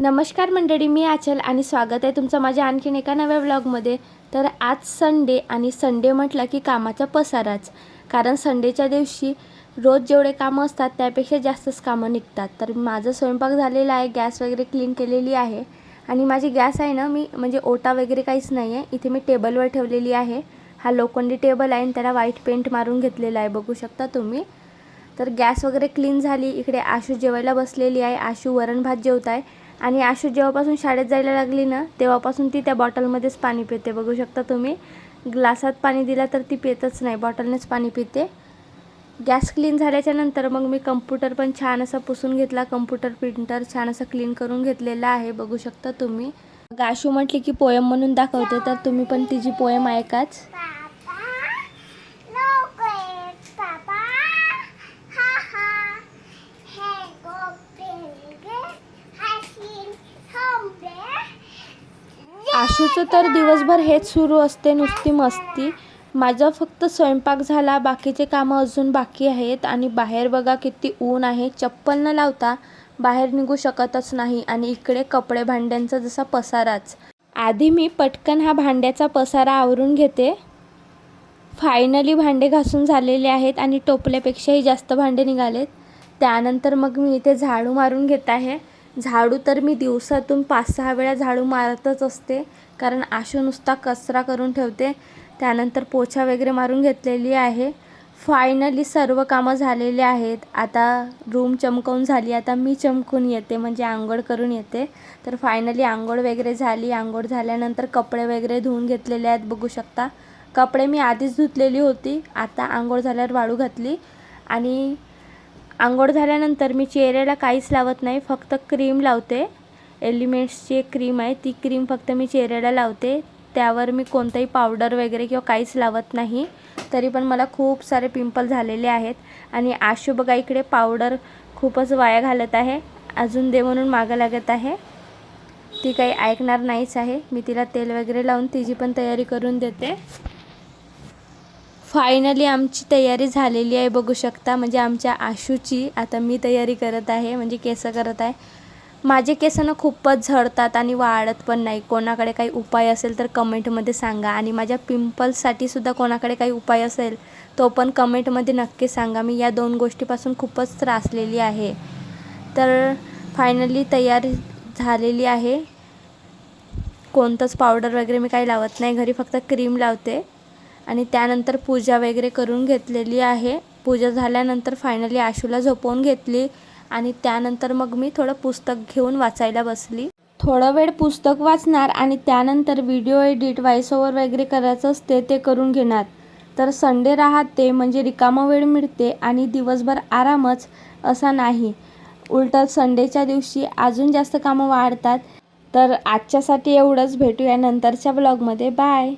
नमस्कार मंडळी मी आचल आणि स्वागत आहे तुमचं माझ्या आणखीन एका नव्या व्लॉगमध्ये तर आज संडे आणि संडे म्हटलं की कामाचा पसाराच. कारण संडेच्या दिवशी रोज जेवढे कामं असतात त्यापेक्षा जास्तच कामं निघतात. तर माझं स्वयंपाक झालेला आहे गॅस वगैरे क्लीन केलेली आहे. आणि माझी गॅस आहे ना मी म्हणजे ओटा वगैरे काहीच नाही आहे इथे मी टेबलवर ठेवलेली आहे. हा लोखंडी टेबल आहे आणि त्याला व्हाईट पेंट मारून घेतलेला आहे बघू शकता तुम्ही. तर गॅस वगैरे क्लीन झाली. इकडे आशू जेवायला बसलेली आहे. आशू वरण भात जेवत आहे आणि आशू जेव्हापासून शाळेत जायला लागली ना तेव्हापासून ती त्या बॉटलमध्येच पाणी पिते. बघू शकता तुम्ही ग्लासात पाणी दिला तर ती पितच नाही बॉटलनेच पाणी पिते. गॅस क्लीन झाल्याच्यानंतर मग मी कम्प्युटर पण छान असा पुसून घेतला. कम्प्युटर प्रिंटर छान असं क्लीन करून घेतलेला आहे बघू शकता तुम्ही. गाशू आशू म्हटली की पोयम म्हणून दाखवते तर तुम्ही पण तिची पोयम ऐकाच. आशूचं तर दिवसभर हेच सुरू असते नुसती मस्ती. माझा फक्त स्वयंपाक झाला बाकीचे कामं अजून बाकी आहेत. आणि बाहेर बघा किती ऊन आहे. चप्पल न लावता बाहेर निघू शकतच नाही. आणि इकडे कपडे भांड्यांचा जसा पसाराच. आधी मी पटकन हा भांड्याचा पसारा आवरून घेते. फायनली भांडे घासून झालेले आहेत आणि टोपल्यापेक्षाही जास्त भांडे निघालेत. त्यानंतर मग मी इथे झाडू मारून घेत आहे. झाडू तर मी दिवसातून पाच सहा वेळा झाडू मारतच असते. कारण आशू नुसता कचरा करून ठेवते. त्यानंतर पोछा वगैरे मारून घेतलेली आहे. फायनली सर्व कामं झालेली आहेत. आता रूम चमकवून झाली. आता मी चमकून येते. म्हणजे आंघोळ करून येते. तर फायनली आंघोळ वगैरे झाली. आंघोळ झाल्यानंतर कपडे वगैरे धुवून घेतलेले आहेत. बघू शकता. कपडे मी आधीच धुतलेली होती. आता आंघोळ झाल्यावर वाळू घातली. आणि आंघोळ झाल्यानंतर मी चेहऱ्याला काहीच लावत नाही फक्त क्रीम लावते. एलिमेंट्सची एक क्रीम आहे ती क्रीम फक्त मी चेहऱ्याला लावते. त्यावर मी कोणताही पावडर वगैरे किंवा काहीच लावत नाही. तरी पण मला खूप सारे पिंपल झालेले आहेत. आणि आशू बघा इकडे पावडर खूपच वाया घालत आहे. अजून दे म्हणून मागं लागत आहे. ती काही ऐकणार नाहीच आहे. मी तिला तेल वगैरे लावून तिची पण तयारी करून देते. फायनली आमची तयारी झालेली आहे बघू शकता. म्हणजे आमच्या आशूची आता मी तयारी करत आहे म्हणजे केस करत आहे. माझे केस ना खूपच झडतात आणि वाढत पण नाही. कोणाकडे काही उपाय असेल तर कमेंटमध्ये सांगा. आणि माझ्या पिंपल्ससाठी सुद्धा कोणाकडे काही उपाय असेल तो पण कमेंटमध्ये नक्की सांगा. मी या दोन गोष्टीपासून खूपच त्रासलेली आहे. तर फायनली तयारी झालेली आहे. कोणतंच पावडर वगैरे मी काही लावत नाही. घरी फक्त क्रीम लावते. आणि त्यानंतर पूजा वगैरे करून घेतलेली आहे. पूजा झाल्यानंतर फायनली आशूला झोपवून घेतली आणि त्यानंतर मग मी थोडं पुस्तक घेऊन वाचायला बसली. थोडा वेळ पुस्तक वाचणार आणि त्यानंतर व्हिडिओ एडिट व्हॉइस ओव्हर वगैरे करायचं असते ते करून घेणार. तर संडे राहते म्हणजे रिकामा वेळ मिळते आणि दिवसभर आरामच असा नाही. उलट संडेच्या दिवशी अजून जास्त कामं वाढतात. तर आजच्यासाठी एवढंच. भेटूया नंतरच्या ब्लॉगमध्ये बाय